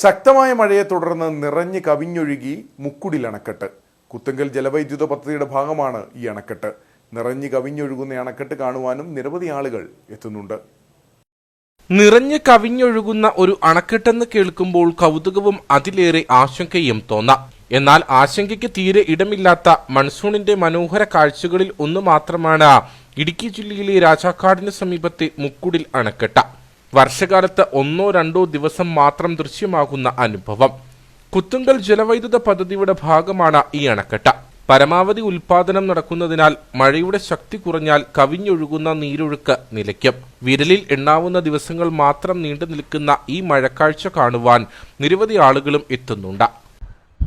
ശക്തമായ മഴയെ തുടർന്ന് നിറഞ്ഞ് കവിഞ്ഞൊഴുകി മുക്കുടിൽ അണക്കെട്ട്. കുത്തുങ്കൽ ജലവൈദ്യുത പദ്ധതിയുടെ ഭാഗമാണ് ഈ അണക്കെട്ട്. നിറഞ്ഞ് കവിഞ്ഞൊഴുകുന്ന അണക്കെട്ട് കാണുവാനും നിരവധി ആളുകൾ എത്തുന്നുണ്ട്. നിറഞ്ഞു കവിഞ്ഞൊഴുകുന്ന ഒരു അണക്കെട്ടെന്ന് കേൾക്കുമ്പോൾ കൗതുകവും അതിലേറെ ആശങ്കയും തോന്നാം. എന്നാൽ ആശങ്കയ്ക്ക് തീരെ ഇടമില്ലാത്ത മൺസൂണിന്റെ മനോഹര കാഴ്ചകളിൽ ഒന്ന് മാത്രമാണ് ഇടുക്കി ജില്ലയിലെ രാജാക്കാടിന് സമീപത്തെ മുക്കുടിൽ അണക്കെട്ട്. വർഷകാലത്ത് ഒന്നോ രണ്ടോ ദിവസം മാത്രം ദൃശ്യമാകുന്ന അനുഭവം. കുത്തുങ്കൽ ജലവൈദ്യുത പദ്ധതിയുടെ ഭാഗമാണ് ഈ അണക്കെട്ട്. പരമാവധി ഉൽപാദനം നടക്കുന്നതിനാൽ മഴയുടെ ശക്തി കുറഞ്ഞാൽ കവിഞ്ഞൊഴുകുന്ന നീരൊഴുക്ക് നിലയ്ക്കും. വിരലിൽ എണ്ണാവുന്ന ദിവസങ്ങൾ മാത്രം നീണ്ടു നിൽക്കുന്ന ഈ മഴക്കാഴ്ച കാണുവാൻ നിരവധി ആളുകളും എത്തുന്നുണ്ട്.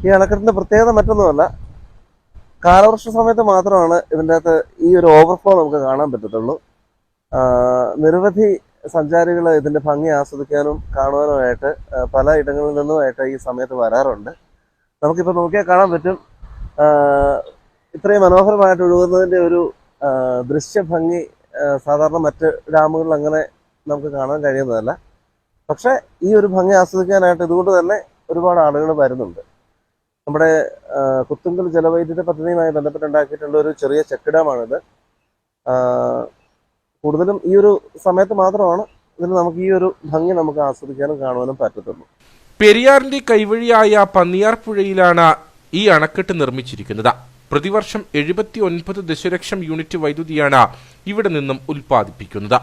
ഈ അണക്കെട്ടിന്റെ പ്രത്യേകത മറ്റൊന്നുമല്ല. കാലവർഷ സമയത്ത് മാത്രമാണ് ഇതിന്റെ അകത്ത് ഈ ഒരു ഓവർഫ്ലോ നമുക്ക് കാണാൻ പറ്റത്തുള്ളൂ. നിരവധി സഞ്ചാരികൾ ഇതിന്റെ ഭംഗി ആസ്വദിക്കാനും കാണുവാനുമായിട്ട് പല ഇടങ്ങളിൽ നിന്നുമായിട്ട് ഈ സമയത്ത് വരാറുണ്ട്. നമുക്കിപ്പോൾ നോക്കിയാൽ കാണാൻ പറ്റും ഇത്രയും മനോഹരമായിട്ട് ഒഴുകുന്നതിന്റെ ഒരു ദൃശ്യഭംഗി സാധാരണ മറ്റ് ഡാമുകളിൽ അങ്ങനെ നമുക്ക് കാണാൻ കഴിയുന്നതല്ല. പക്ഷേ ഈ ഒരു ഭംഗി ആസ്വദിക്കാനായിട്ട് ഇതുകൊണ്ട് തന്നെ ഒരുപാട് ആളുകൾ വരുന്നുണ്ട്. നമ്മുടെ കുത്തുങ്കൽ ജലവൈദ്യുത പദ്ധതിയുമായി ബന്ധപ്പെട്ടുണ്ടാക്കിയിട്ടുള്ള ഒരു ചെറിയ ചെക്ക് ഡാമാണിത്. കൂടുതലും ഈ ഒരു സമയത്ത് മാത്രമാണ് ഇതിന് നമുക്ക് ഈ ഒരു ഭംഗി നമുക്ക് ആസ്വദിക്കാനും കാണുവാനും പറ്റത്തുള്ളൂ. പെരിയാറിന്റെ കൈവഴിയായ പന്നിയാർ പുഴയിലാണ് ഈ അണക്കെട്ട് നിർമ്മിച്ചിരിക്കുന്നത്. പ്രതിവർഷം എഴുപത്തി ഒൻപത് ദശലക്ഷം യൂണിറ്റ് വൈദ്യുതിയാണ് ഇവിടെ നിന്നും ഉൽപ്പാദിപ്പിക്കുന്നത്.